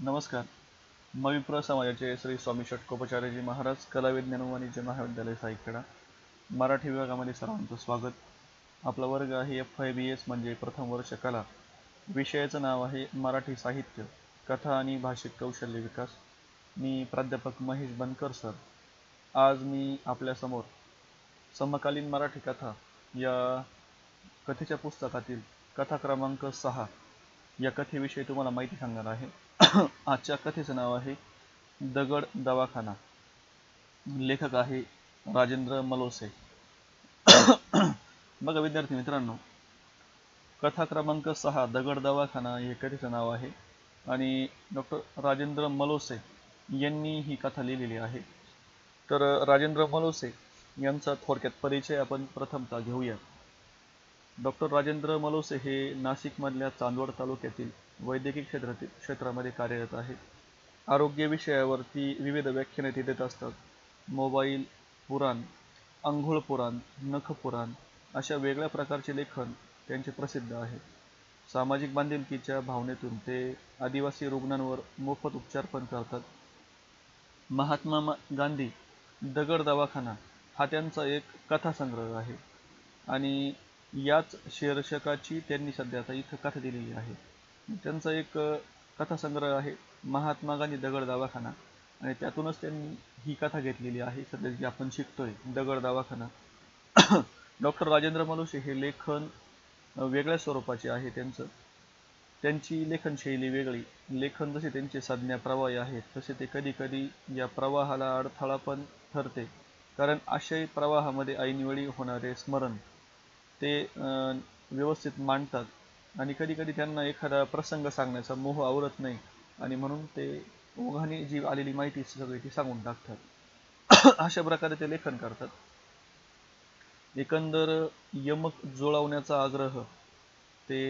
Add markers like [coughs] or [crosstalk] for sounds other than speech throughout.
नमस्कार. मविप्र समाजाचे श्री स्वामी षटकोपाचार्यजी महाराज कला विज्ञान व वाणिज्य महाविद्यालय साईखेडा मराठी विभागामध्ये सर्वांचं स्वागत. आपला वर्ग आहे एफ आय बी एस म्हणजे प्रथम वर्ष कला. विषयाचं नाव आहे मराठी साहित्य कथा आणि भाषिक कौशल्य विकास. मी प्राध्यापक महेश बनकर सर. आज मी आपल्यासमोर समकालीन मराठी कथा या कथेच्या पुस्तकातील कथा क्रमांक सहा या कथेविषयी तुम्हाला माहिती सांगणार आहे. [coughs] आजच्या कथेचं नाव आहे दगड दवाखाना. लेखक आहे राजेंद्र मलोसे. [coughs] बघा विद्यार्थी मित्रांनो कथा क्रमांक सहा दगड दवाखाना हे कथेचं नाव आहे आणि डॉक्टर राजेंद्र मलोसे यांनी ही कथा लिहिलेली आहे. तर राजेंद्र मलोसे यांचा थोडक्यात परिचय आपण प्रथमतः घेऊया डॉक्टर राजेंद्र मलोसे हे नाशिकमधल्या चांदवड तालुक्यातील वैद्यकीय क्षेत्रातील क्षेत्रामध्ये कार्यरत आहेत. आरोग्य विषयावरती विविध व्याख्याने ते देत असतात. मोबाईल पुराण आंघोळ पुराण नख पुराण अशा वेगळ्या प्रकारचे लेखन त्यांचे प्रसिद्ध आहे. सामाजिक बांधिलकीच्या भावनेतून ते आदिवासी रुग्णांवर मोफत उपचार पण करतात. महात्मा गांधी दगड दवाखाना हा त्यांचा एक कथासंग्रह आहे. आणि याच शीर्षकाची त्यांनी सध्या आता इथं कथा दिलेली आहे. त्यांचा एक कथासंग्रह आहे महात्मा गांधी दगड दवाखाना. आणि त्यातूनच त्यांनी ही कथा घेतलेली आहे सध्या जी आपण शिकतोय दगड दवाखाना. [coughs] डॉक्टर राजेंद्र मलुशे हे लेखन वेगळ्या स्वरूपाचे आहे त्यांचं. त्यांची लेखनशैली वेगळी. लेखन जसे त्यांचे संज्ञा प्रवाही आहेत तसे ते कधीकधी या प्रवाहाला अडथळा पण ठरते. कारण आशय प्रवाहामध्ये ऐनवेळी होणारे स्मरण ते व्यवस्थित मांडतात. आणि कधी कधी त्यांना एखादा प्रसंग सांगण्याचा मोह आवरत नाही. आणि म्हणून ते ओघाने जी आलेली माहिती सगळी ती सांगून टाकतात. [coughs] अशा प्रकारे ते लेखन करतात. एकंदर यमक जुळवण्याचा आग्रह ते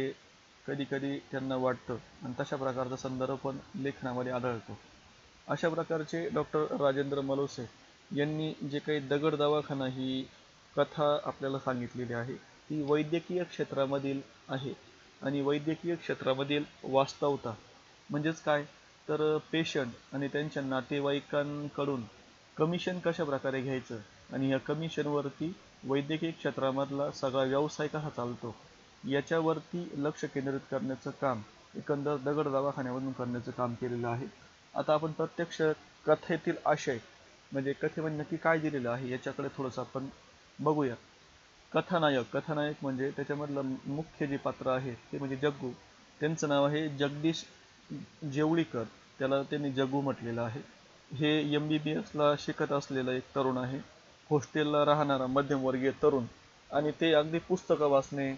कधी कधी त्यांना वाटतं. आणि तशा प्रकारचा संदर्भ पण लेखनामध्ये आढळतो. अशा प्रकारचे डॉक्टर राजेंद्र मलोसे यांनी जे काही दगड दवाखाना ही कथा आपल्याला सांगितलेली आहे ती वैद्यकीय क्षेत्रामधील आहे. आणि वैद्यकीय क्षेत्रामधील वास्तवता म्हणजेच काय? तर पेशंट आणि त्यांच्या नातेवाईकांकडून कमिशन कशा प्रकारे घ्यायचं? आणि या कमिशनवरती वैद्यकीय क्षेत्रामधला सगळा व्यवसाय कसा चालतो? याच्यावरती लक्ष केंद्रित करण्याचं काम एकंदर दगड दवाखान्यामधून करण्याचं काम केलेलं आहे. आता आपण प्रत्यक्ष कथेतील आशय म्हणजे कथेमध्ये नक्की काय दिलेलं आहे याच्याकडे थोडंसं आपण बघूया. कथानायक कथानायक म्हणजे त्याच्यामधलं मुख्य जे पात्र आहे ते म्हणजे जग्गू. त्यांचं नाव आहे जगदीश जेवळीकर. त्याला त्यांनी जग्गू म्हटलेलं आहे. हे एम बी बी एसला शिकत असलेलं एक तरुण आहे. हॉस्टेलला राहणारा मध्यमवर्गीय तरुण. आणि ते अगदी पुस्तकं वाचणे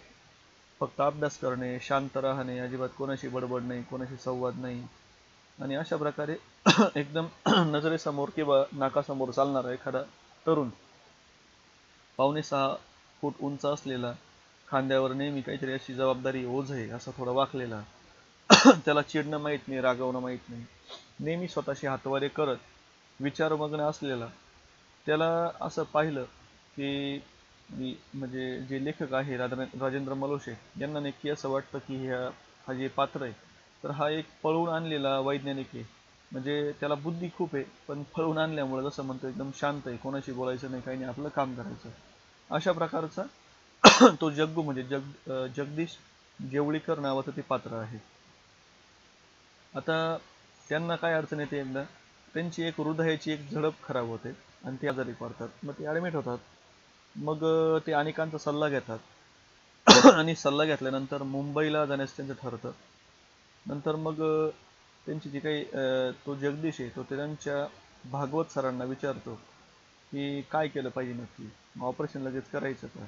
फक्त अभ्यास करणे शांत राहणे अजिबात कोणाशी बडबड नाही कोणाशी संवाद नाही. आणि अशा प्रकारे [clears throat] एकदम [clears throat] नजरेसमोर किंवा नाकासमोर चालणारा एखादा तरुण. पावणे सहा फूट उंच असलेला खांद्यावर नेहमी काहीतरी अशी जबाबदारी ओझ आहे असा थोडा वाकलेला. [clears throat] त्याला चिडणं माहीत नाही रागवणं माहीत नाही. नेहमी स्वतःशी हातवारे करत विचारमग्न असलेला. त्याला असं पाहिलं की मी- म्हणजे जे लेखक आहे राधा- राजेंद्र मलोशे यांना नक्की असं वाटतं की ह्या हा जे पात्र आहे तर हा एक पळवून आणलेला वैज्ञानिक आहे. म्हणजे त्याला बुद्धी खूप आहे पण पळवून आणल्यामुळे जसं म्हणतो एकदम शांत आहे कोणाशी बोलायचं नाही काही नाही आपलं काम करायचं. अशा प्रकारचा तो जग्गू म्हणजे जग जगदीश जेवळीकर नावाचं ते पात्र आहे. आता त्यांना काय अडचण येते एकदा त्यांची एक हृदयाची एक झडप खराब होते आणि ते आजारी पडतात. मग ते ॲडमिट होतात. मग ते अनेकांचा सल्ला घेतात. [coughs] आणि सल्ला घेतल्यानंतर मुंबईला जाण्यास त्यांचं ठरतं. नंतर मग त्यांची जी काही अं, तो जगदीश आहे तो त्यांच्या भागवत सरांना विचारतो. की काय केलं पाहिजे नक्की? ऑपरेशन लगेच करायचं का?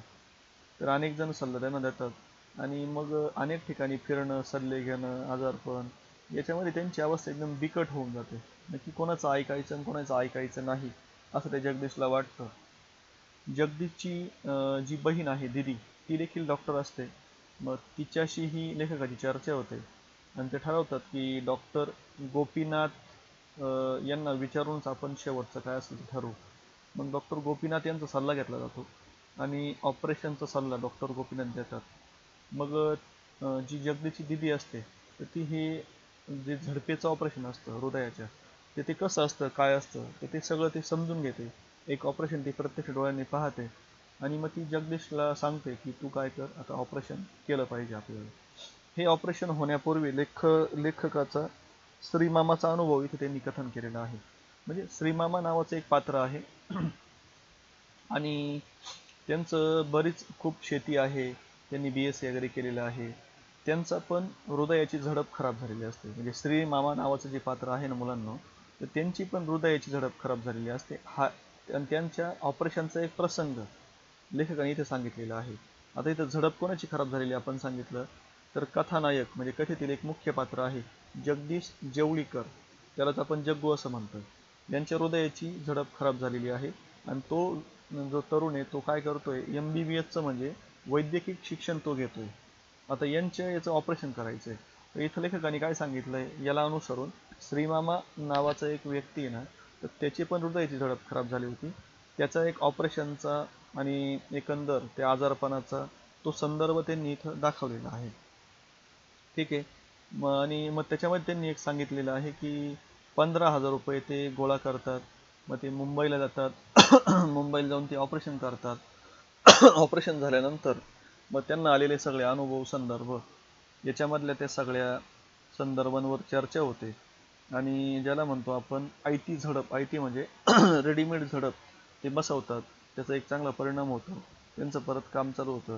तर अनेक जण सल्ला त्यांना देतात आणि मग अनेक ठिकाणी फिरणं सल्ले घेणं आजारपण याच्यामध्ये त्यांची अवस्था एकदम बिकट होऊन जाते. नक्की कोणाचं ऐकायचं आणि कोणाचं ऐकायचं नाही असं त्या जगदीशला वाटतं. जगदीशची जी बहीण आहे दिदी ती देखील डॉक्टर असते. मग तिच्याशी ही लेखकाची चर्चा होते. आणि ते ठरवतात की डॉक्टर गोपीनाथ यांना विचारूनच आपण शेवटचं काय असेल ते ठरवू. मग डॉक्टर गोपीनाथ यांचा सल्ला घेतला जातो. आणि ऑपरेशनचा सल्ला डॉक्टर गोपीनाथ देतात. मग जी जगदीची दिदी असते तर ती हे जे झडपेचं ऑपरेशन असतं हृदयाच्या ते ते कसं असतं काय असतं तर ते सगळं ते समजून घेते. एक ऑपरेशन ती प्रत्यक्ष डोळ्यांनी पाहते. आणि मग ती जगदीशला सांगते की तू काय कर आता ऑपरेशन केलं पाहिजे आपल्याला. हे ऑपरेशन होण्यापूर्वी लेख लेखकाचा श्रीमामाचा अनुभव इथे त्यांनी कथन केलेला आहे. म्हणजे श्रीमामा नावाचं एक पात्र आहे. आणि त्यांचं बरीच खूप शेती आहे. त्यांनी बी एस सी वगैरे केलेलं आहे. त्यांचा पण हृदयाची झडप खराब झालेली असते. म्हणजे श्री मामा नावाचं जे पात्र आहे ना मुलांना तर त्यांची पण हृदयाची झडप खराब झालेली असते. हा त्यांच्या ऑपरेशनचा एक प्रसंग लेखकाने इथे सांगितलेला आहे. आता इथं झडप कोणाची खराब झालेली आपण सांगितलं तर कथानायक म्हणजे कथेतील एक मुख्य पात्र आहे. जगदीश जेवळीकर. त्यालाच आपण जग्गू असं म्हणतो. यांच्या हृदयाची झडप खराब झालेली आहे. आणि तो जो तरुण आहे तो काय करतोय? एम बी बी एसचं म्हणजे वैद्यकीय शिक्षण तो घेतोय. आता यांच्या याचं ऑपरेशन करायचं आहे तर इथं लेखकाने काय सांगितलंय? याला अनुसरून श्रीमामा नावाचा एक व्यक्ती आहे ना तर त्याची पण हृदयाची झडप खराब झाली होती. त्याचा एक ऑपरेशनचा आणि एकंदर त्या आजारपणाचा तो संदर्भ त्यांनी इथं दाखवलेला आहे. ठीक आहे. मग आणि मग त्याच्यामध्ये त्यांनी एक सांगितलेलं आहे की पंधरा हजार रुपये ते गोळा करतात मग ते मुंबईला जातात [clears throat] मुंबईला जाऊन ते ऑपरेशन करतात. [clears throat] ऑपरेशन झाल्यानंतर मग त्यांना आलेले सगळे अनुभव संदर्भ याच्यामधल्या त्या सगळ्या संदर्भांवर चर्चा होते. आणि ज्याला म्हणतो आपण आय टी झडप आय टी म्हणजे [clears throat] रेडीमेड झडप ते बसवतात. त्याचा एक चांगला परिणाम होतो. त्यांचं परत काम चालू होतं.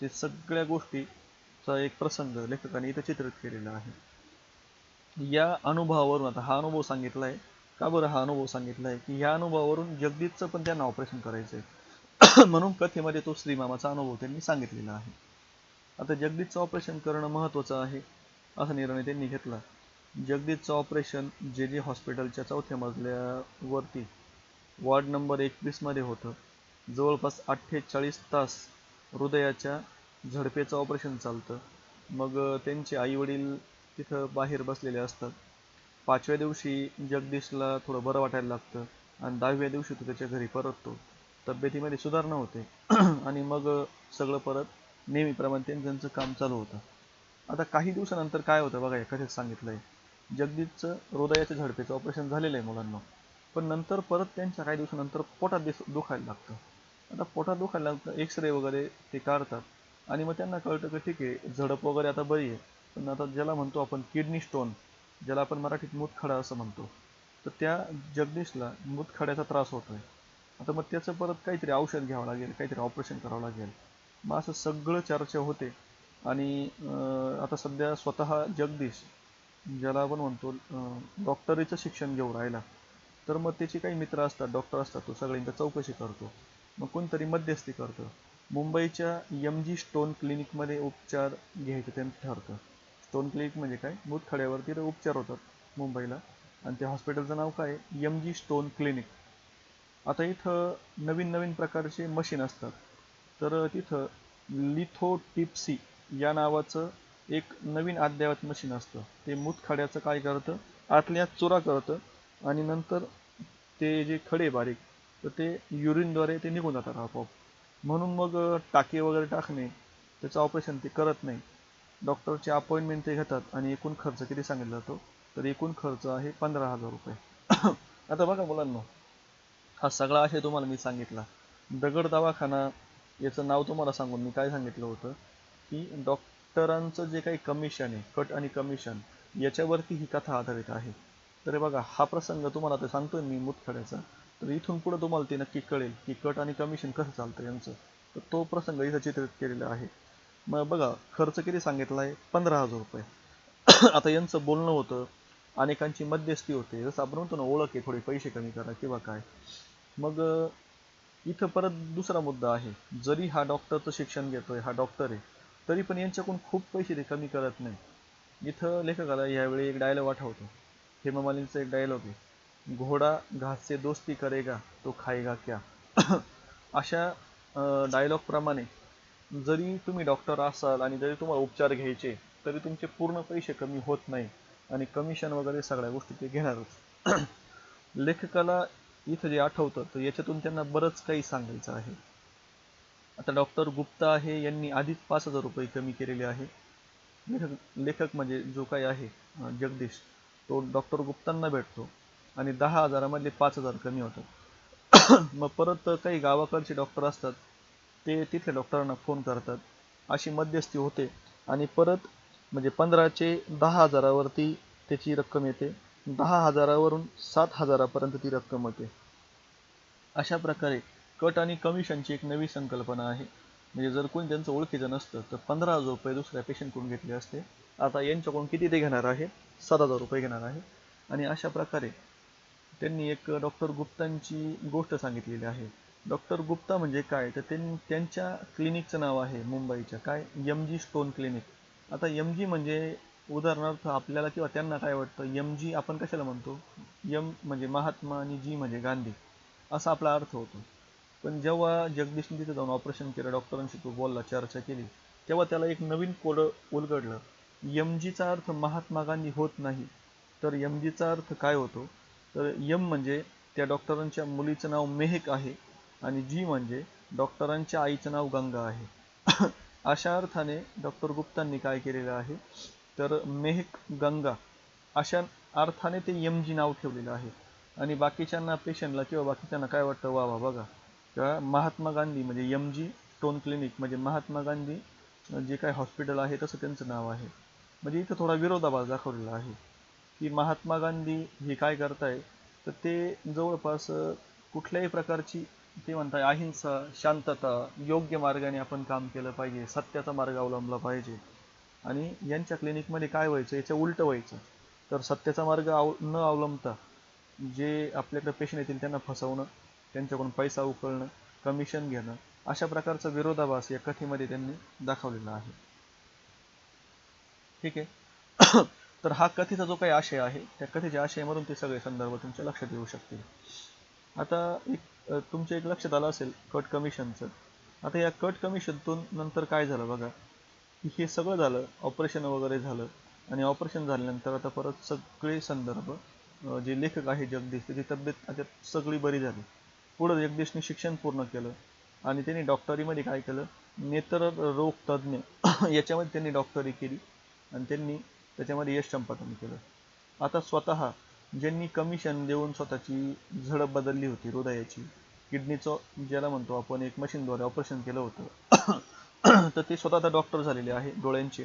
ते सगळ्या गोष्टीचा एक प्रसंग लेखकाने इथं चित्रित केलेला आहे. या अनुभवावरून आता हा अनुभव सांगितला आहे का बरं हा अनुभव सांगितला आहे की या अनुभवावरून जगदीतचं पण त्यांना ऑपरेशन करायचं आहे म्हणून कथेमध्ये तो श्रीमामाचा अनुभव त्यांनी सांगितलेला आहे. आता जगदीतचं ऑपरेशन करणं महत्त्वाचं आहे असा निर्णय त्यांनी घेतला. जगदीतचं ऑपरेशन जे जे हॉस्पिटलच्या चौथ्या मजल्यावरती वॉर्ड नंबर एकवीसमध्ये होतं. जवळपास अठ्ठेचाळीस तास हृदयाच्या झडपेचं ऑपरेशन चालतं. मग त्यांचे आईवडील तिथं बाहेर बसलेले असतात. पाचव्या दिवशी जगदीशला थोडं बरं वाटायला लागतं आणि दहाव्या दिवशी तो त्याच्या घरी परततो. तब्येतीमध्ये सुधारणा होते. [clears throat] आणि मग सगळं परत नेहमीप्रमाणे त्यांचं काम चालू होतं. आता काही दिवसानंतर काय होतं बघा कथेत सांगितलंय. जगदीशचं हृदयाच्या झडपेचं ऑपरेशन झालेलं आहे मुलांना. पण नंतर परत त्यांच्या काही दिवसानंतर पोटात दिस दुखायला लागतं. आता पोटात दुखायला लागतं एक्सरे वगैरे ते काढतात. आणि मग त्यांना कळतं की ठीक आहे झडप वगैरे आता बरी आहे. पण आता ज्याला म्हणतो आपण किडनी स्टोन ज्याला आपण मराठीत मूतखडा असं म्हणतो तर त्या जगदीशला मूतखड्याचा त्रास होतोय. आता मग त्याचं परत काहीतरी औषध घ्यावं लागेल काहीतरी ऑपरेशन करावं लागेल. मग असं सगळं चर्चा होते. आणि आता सध्या स्वतः जगदीश ज्याला आपण म्हणतो डॉक्टरीचं शिक्षण घेऊन राहिला तर मग त्याचे काही मित्र असतात डॉक्टर असतात तो सगळ्यांचा चौकशी करतो. मग कोणतरी मध्यस्थी करतं. मुंबईच्या एम जी स्टोन क्लिनिकमध्ये उपचार घ्यायचं त्यांचं ठरतं. स्टोन क्लिनिक म्हणजे काय? मूतखड्यावरती तर उपचार होतात मुंबईला. आणि त्या हॉस्पिटलचं नाव काय? एम जी स्टोन क्लिनिक आता इथं नवीन नवीन प्रकारचे मशीन असतात. तर तिथं लिथोटिप्सी या नावाचं एक नवीन अद्ययावत मशीन असतं. ते मूतखड्याचं काय करतं? आतल्या चुरा करतं आणि नंतर ते जे खडे बारीक तर ते युरिनद्वारे ते निघून जातात आपोआप. म्हणून मग टाके वगैरे टाकणे त्याचं ऑपरेशन ते करत नाही. डॉक्टरची अपॉइंटमेंट ते घेतात आणि एकूण खर्च किती सांगितला जातो? तर एकूण खर्च आहे पंधरा हजार रुपये. [coughs] आता बघा मुलांना हा सगळा आशय तुम्हाला मी सांगितला. दगड दवाखाना याचं नाव तुम्हाला सांगून मी काय सांगितलं होतं? की डॉक्टरांचं जे काही कमिशन आहे कट आणि कमिशन याच्यावरती ही कथा आधारित आहे. तर बघा हा प्रसंग तुम्हाला ते सांगतोय मी मुतखड्याचा. तर इथून पुढे तुम्हाला ते नक्की कळेल की कट आणि कमिशन कसं चालतं यांचं. तर तो प्रसंग इथं चित्रित केलेला आहे. मग बघा खर्च किती सांगितला आहे पंधरा हजार रुपये. [coughs] आता यांचं बोलणं होतं अनेकांची मध्यस्थी होते. जसं आपण म्हणतो ना ओळख आहे थोडे पैसे कमी करा किंवा काय. मग इथं परत दुसरा मुद्दा आहे. जरी हा डॉक्टरचं शिक्षण घेतोय हा डॉक्टर आहे तरी पण यांच्याकडून खूप पैसे ते कमी करत नाही. इथं लेखकाला यावेळी एक डायलॉग आठवतो. हेमामालींचा एक डायलॉग आहे. घोडा घासचे दोस्ती करेगा तो खाएगा क्या. [coughs] अशा डायलॉग प्रमाणे जरी तुम्ही डॉक्टर असाल आणि जरी तुम्हाला उपचार घ्यायचे तरी तुमचे पूर्ण पैसे कमी होत नाही आणि कमिशन वगैरे सगळ्या गोष्टी ते घेणारच. [clears throat] लेखकाला इथं जे आठवतं तर याच्यातून त्यांना बरंच काही सांगायचं आहे. आता डॉक्टर गुप्ता आहे यांनी आधीच पाच हजार रुपये कमी केलेले आहे. लेखक लेखक म्हणजे जो काही आहे जगदीश तो डॉक्टर गुप्तांना भेटतो आणि दहा हजारामधले पाच हजार कमी होतात. [clears throat] मग परत काही गावाकडचे डॉक्टर असतात ते तिथल्या डॉक्टरांना फोन करतात. अशी मध्यस्थी होते आणि परत म्हणजे पंधराचे दहा हजारावरती त्याची रक्कम येते. दहा हजारावरून सात हजारापर्यंत ती रक्कम होते. अशा प्रकारे कट आणि कमिशनची एक नवी संकल्पना आहे. म्हणजे जर कोणी त्यांचं ओळखीचं नसतं तर पंधरा हजार रुपये दुसऱ्या पेशंटकडून घेतले असते. आता यांच्याकडून किती ते घेणार आहे? सात हजार रुपये घेणार आहे. आणि अशा प्रकारे त्यांनी एक डॉक्टर गुप्तांची गोष्ट सांगितलेली आहे. डॉक्टर गुप्ता म्हणजे काय? तर त्यां त्यांच्या क्लिनिकचं नाव आहे मुंबईच्या काय? एम जी स्टोन क्लिनिक आता एम जी म्हणजे उदाहरणार्थ आपल्याला किंवा त्यांना काय वाटतं? एम जी आपण कशाला म्हणतो? यम म्हणजे महात्मा आणि जी म्हणजे गांधी. असा आपला अर्थ होतो. पण जेव्हा जगदीशने तिथे जाऊन ऑपरेशन केलं डॉक्टरांशी तो बोलला चर्चा केली तेव्हा त्याला एक नवीन कोड उलगडलं. एम जीचा अर्थ महात्मा गांधी होत नाही. तर एम जीचा अर्थ काय होतो? तर यम म्हणजे त्या डॉक्टरांच्या मुलीचं नाव मेहक आहे. आणि जी म्हणजे डॉक्टरांच्या आईचं नाव गंगा आहे. [coughs] अशा अर्थाने डॉक्टर गुप्तांनी काय केलेलं आहे? तर मेहक गंगा अशा अर्थाने ते एम जी नाव ठेवलेलं आहे. आणि बाकीच्यांना पेशंटला किंवा बाकीच्यांना काय वाटतं? वा वा बघा. किंवा महात्मा गांधी म्हणजे एम जी टोन क्लिनिक म्हणजे महात्मा गांधी जे काय हॉस्पिटल आहे तसं त्यांचं नाव आहे. म्हणजे इथं थोडा विरोधाभास दाखवलेला आहे. की महात्मा गांधी हे काय करताय? तर ते जवळपास कुठल्याही प्रकारची ते म्हणताय अहिंसा शांतता योग्य मार्गाने आपण काम केलं पाहिजे सत्याचा मार्ग अवलंबला पाहिजे. आणि यांच्या क्लिनिकमध्ये काय व्हायचं? याच्या उलटं व्हायचं. तर सत्याचा मार्ग अव न अवलंबता जे आपल्याकडे पेशंट येतील त्यांना फसवणं त्यांच्याकडून पैसा उकळणं कमिशन घेणं अशा प्रकारचा विरोधाभास या कथेमध्ये त्यांनी दाखवलेला आहे. ठीक आहे? [coughs] तर हा कथेचा जो काही आशय आहे त्या कथेच्या आशयामधून ते सगळे संदर्भ तुमच्या लक्षात येऊ शकतील. आता एक तुमच्या एक लक्षात आलं असेल कट कमिशनचं आता या कट कमिशनतून नंतर काय झालं बघा? की हे सगळं झालं ऑपरेशन वगैरे झालं. आणि ऑपरेशन झाल्यानंतर आता परत सगळे संदर्भ जे लेखक आहे जगदीश त्याची तब्येत आता सगळी बरी झाली. पुढं जगदीशने शिक्षण पूर्ण केलं. आणि त्यांनी डॉक्टरीमध्ये काय केलं? नेत्र रोग तज्ज्ञ [coughs] याच्यामध्ये त्यांनी डॉक्टरी केली. आणि त्यांनी त्याच्यामध्ये यश संपादन केलं. आता स्वतः ज्यांनी कमिशन देऊन स्वतःची झडप बदलली होती हृदयाची. किडनीचं ज्याला म्हणतो आपण एक मशीनद्वारे ऑपरेशन केलं होतं. [coughs] तर ते स्वतः आता डॉक्टर झालेले आहे डोळ्यांचे.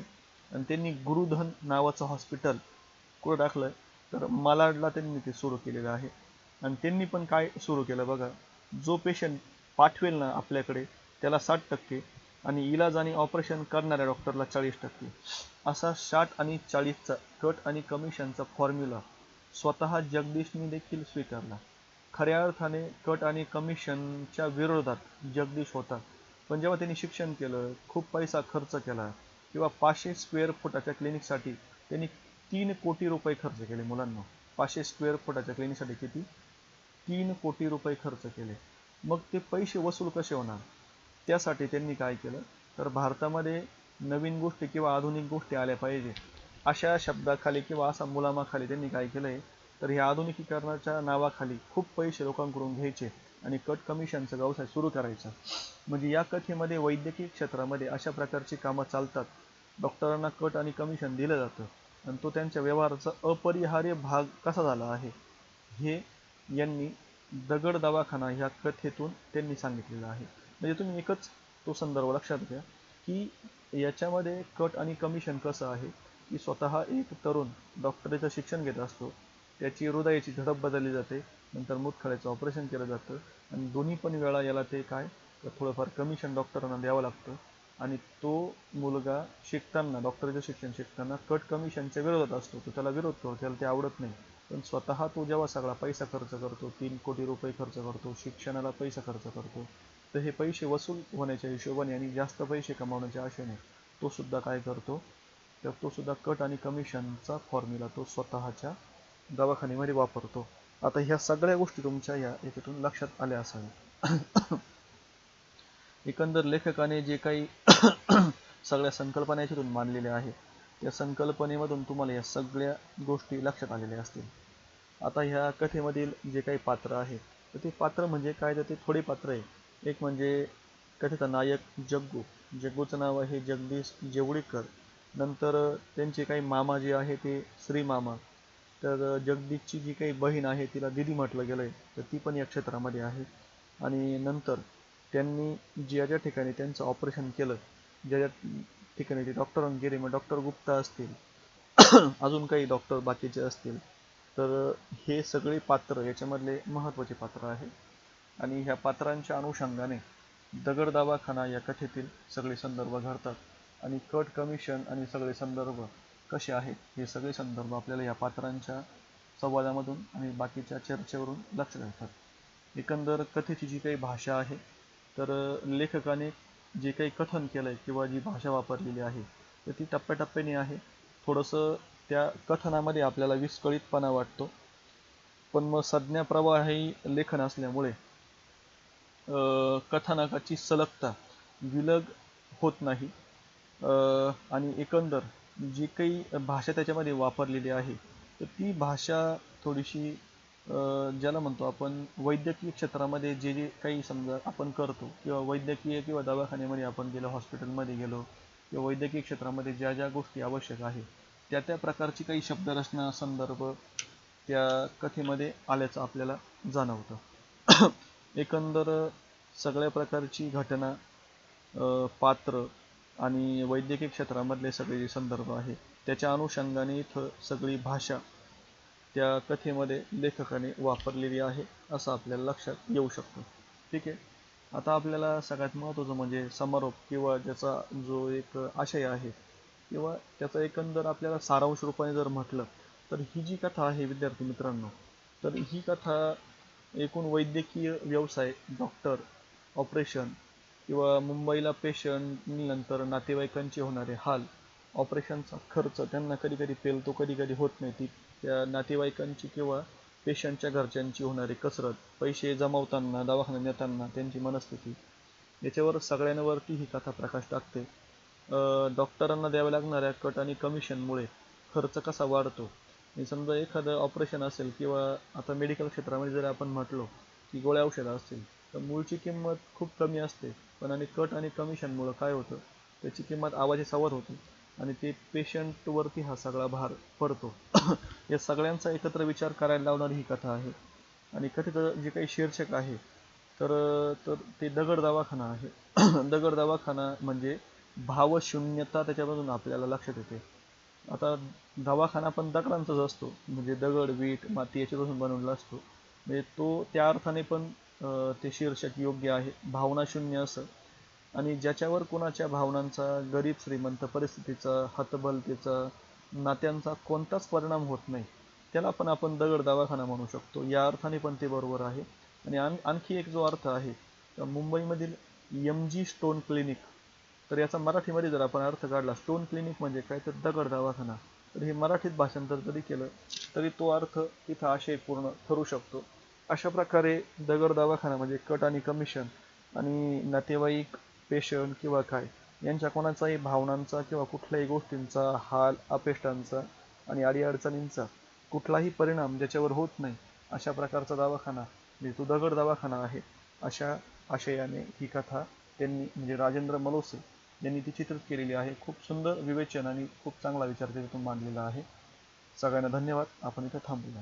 आणि त्यांनी गुरुधन नावाचं हॉस्पिटल कुठं टाकलं तर मालाडला त्यांनी ते सुरू केलेलं आहे. आणि त्यांनी पण काय सुरू केलं बघा? जो पेशंट पाठवेल ना आपल्याकडे त्याला साठ टक्के आणि इलाज आणि ऑपरेशन करणाऱ्या डॉक्टरला चाळीस टक्के. असा साठ आणि चाळीसचा कट आणि कमिशनचा फॉर्म्युला स्वतः जगदीशने देखील स्वीकारला. खऱ्या अर्थाने कट आणि कमिशनच्या विरोधात जगदीश होता. पण जेव्हा त्यांनी शिक्षण केलं खूप पैसा खर्च केला किंवा पाचशे स्क्वेअर फुटाच्या क्लिनिकसाठी त्यांनी तीन कोटी रुपये खर्च केले मुलांना. पाचशे स्क्वेअर फुटाच्या क्लिनिकसाठी किती? तीन कोटी रुपये खर्च केले. मग ते पैसे वसूल कसे होणार? त्यासाठी त्यांनी काय केलं? तर भारतामध्ये नवीन गोष्टी किंवा आधुनिक गोष्टी आल्या पाहिजे. अशा शब्दाखाली किंवा असा मुलामाखाली त्यांनी काय केलंय तर ह्या आधुनिकीकरणाच्या नावाखाली खूप पैसे लोकांकडून घ्यायचे आणि कट कमिशनचा व्यवसाय सुरू करायचा. म्हणजे या कथेमध्ये वैद्यकीय क्षेत्रामध्ये अशा प्रकारची कामं चालतात. डॉक्टरांना कट आणि कमिशन दिलं जातं. आणि तो त्यांच्या व्यवहाराचा अपरिहार्य भाग कसा झाला आहे हे यांनी दगड दवाखाना ह्या कथेतून त्यांनी सांगितलेलं आहे. म्हणजे तुम्ही एकच तो संदर्भ लक्षात घ्या की याच्यामध्ये कट आणि कमिशन कसं आहे की स्वतः एक तरुण डॉक्टरीचं शिक्षण घेत असतो. त्याची हृदयाची झडप बदलली जाते. नंतर मुतखड्याचं ऑपरेशन केलं जातं. आणि दोन्ही पण वेळा याला ते काय? तर थोडंफार कमिशन डॉक्टरांना द्यावं लागतं. आणि तो मुलगा शिकताना डॉक्टरचं शिक्षण शिकताना कट कमिशनच्या विरोधात असतो. तो त्याला विरोध करतो. त्याला ते आवडत नाही. पण स्वतः तो जेव्हा सगळा पैसा खर्च करतो तीन कोटी रुपये खर्च करतो शिक्षणाला पैसा खर्च करतो तर हे पैसे वसूल होण्याच्या हिशोबाने आणि जास्त पैसे कमावण्याच्या आशेने तो सुद्धा काय करतो? तर तो सुद्धा कट आणि कमिशनचा फॉर्म्युला तो स्वतःच्या दवाखान्यामध्ये वापरतो. आता ह्या सगळ्या गोष्टी तुमच्या या याच्यातून लक्षात आल्या असाव्या. [coughs] एकंदर लेखकाने जे काही [coughs] सगळ्या संकल्पना याच्यातून मांडलेल्या आहेत त्या संकल्पनेमधून तुम्हाला या सगळ्या गोष्टी लक्षात आलेल्या असतील. आता ह्या कथेमधील जे काही पात्र आहे तर ते पात्र म्हणजे काय? तर ते थोडे पात्र आहे एक म्हणजे कथेचा नायक जग्गू. जग्गूचं नाव आहे जगदीश जेवळीकर नंतर त्यांचे काही मामा जे आहे ते श्री मामा. तर जगदीशची जी काही बहीण आहे तिला दिदी म्हटलं गेलं आहे तर ती पण या क्षेत्रामध्ये आहे. आणि नंतर त्यांनी ज्या ज्या ठिकाणी त्यांचं ऑपरेशन केलं ज्या ज्या ठिकाणी ते डॉक्टरांनी गेले मग डॉक्टर गुप्ता असतील [coughs] अजून काही डॉक्टर बाकीचे असतील तर हे सगळे पात्र याच्यामधले महत्त्वाचे पात्र आहे. आणि ह्या पात्रांच्या अनुषंगाने दगड दवाखाना या कथेतील सगळे संदर्भ घडतात. आणि कट कमिशन आणि सगळे संदर्भ कसे आहेत हे सगळे संदर्भ आपल्याला या पात्रांच्या संवादामधून आणि बाकीच्या चर्चेवरून लक्षात येतात एकंदर कथेची जी काही भाषा आहे तर लेखकाने जे काही कथन केलं आहे किंवा जी भाषा वापरलेली आहे तर ती टप्प्याटप्प्याने आहे. थोडंसं त्या कथनामध्ये आपल्याला विस्कळीतपणा वाटतो. पण मग संज्ञा प्रवाह हे लेखन असल्यामुळे कथानकाची सलगता विलग होत नाही. आणि एकंदर जी काही भाषा त्याच्यामध्ये वापरलेली आहे तर ती भाषा थोडीशी ज्याला म्हणतो आपण वैद्यकीय क्षेत्रामध्ये जे जे काही समजा आपण करतो किंवा वैद्यकीय किंवा दवाखान्यामध्ये आपण गेलो हॉस्पिटलमध्ये गेलो किंवा वैद्यकीय क्षेत्रामध्ये ज्या ज्या गोष्टी आवश्यक आहे त्या त्या प्रकारची काही शब्दरचना संदर्भ त्या कथेमध्ये आल्याचं आपल्याला जाणवतं. [coughs] एकंदर सगळ्या प्रकारची घटना पात्र आणि वैद्यकीय क्षेत्रामधले सगळे जे संदर्भ आहे त्याच्या अनुषंगाने इथं सगळी भाषा त्या कथेमध्ये लेखकाने वापरलेली आहे असं आपल्याला लक्षात येऊ शकतं. ठीक आहे? आता आपल्याला सगळ्यात महत्त्वाचं म्हणजे समारोप किंवा ज्याचा जो एक आशय आहे किंवा त्याचा एकंदर आपल्याला सारांश रूपाने जर म्हटलं तर ही जी कथा आहे विद्यार्थी मित्रांनो तर ही कथा एकूण वैद्यकीय व्यवसाय डॉक्टर ऑपरेशन किंवा मुंबईला पेशंट नंतर नातेवाईकांचे होणारे हाल ऑपरेशनचा खर्च त्यांना कधी कधी पेलतो कधी कधी होत नाही ती त्या नातेवाईकांची किंवा पेशंटच्या घरच्यांची होणारी कसरत पैसे जमवताना दवाखान्यात नेताना त्यांची मनस्थिती याच्यावर सगळ्यांवरती ही कथा प्रकाश टाकते. डॉक्टरांना द्याव्या लागणाऱ्या कट आणि कमिशनमुळे खर्च कसा वाढतो? आणि समजा एखादं ऑपरेशन असेल किंवा आता मेडिकल क्षेत्रामध्ये जर आपण म्हटलो की गोळ्या औषधं असतील तर मूळची किंमत खूप कमी असते. पण आणि कट आणि कमिशनमुळं काय होतं? त्याची किंमत आवाजी सवत होते. आणि ते पेशंटवरती हा सगळा भार पडतो. [coughs] या सगळ्यांचा एकत्र विचार करायला लावणारी ही कथा आहे. आणि कथित जे काही शीर्षक आहे तर तर ते दगड दवाखाना आहे. [coughs] दगड दवाखाना म्हणजे भावशून्यता त्याच्यामधून आपल्याला लक्षात येते. आता दवाखाना पण दगडांचाच असतो. म्हणजे दगड वीट माती याच्यापासून बनवलेला असतो. म्हणजे तो त्या अर्थाने पण ते शीर्षक योग्य आहे. भावनाशून्य असं. आणि ज्याच्यावर कोणाच्या भावनांचा गरीब श्रीमंत परिस्थितीचा हतबलतेचा नात्यांचा कोणताच परिणाम होत नाही त्याला पण आपण दगड दवाखाना म्हणू शकतो. या अर्थाने पण ते बरोबर आहे. आणि आणखी एक जो अर्थ आहे मुंबईमधील एम जी स्टोन क्लिनिक तर याचा मराठीमध्ये जर आपण अर्थ काढला स्टोन क्लिनिक म्हणजे काय? तर दगड दवाखाना. तर हे मराठीत भाषांतर जरी केलं तरी तो अर्थ इथं आशय पूर्ण ठरू शकतो. अशा प्रकारे दगड दवाखाना म्हणजे कट आणि कमिशन आणि नातेवाईक पेशंट किंवा काय यांच्या कोणाचाही भावनांचा किंवा कुठल्याही गोष्टींचा हाल अपेष्टांचा आणि अडीअडचणींचा कुठलाही परिणाम ज्याच्यावर होत नाही अशा प्रकारचा दवाखाना म्हणजे तो दगड दवाखाना आहे अशा आशयाने ही कथा त्यांनी म्हणजे राजेंद्र मलोसे यांनी ती चित्रित केलेली आहे. खूप सुंदर विवेचन आणि खूप चांगला विचार त्याच्यातून मांडलेला आहे. सगळ्यांना धन्यवाद. आपण इथं थांबूया.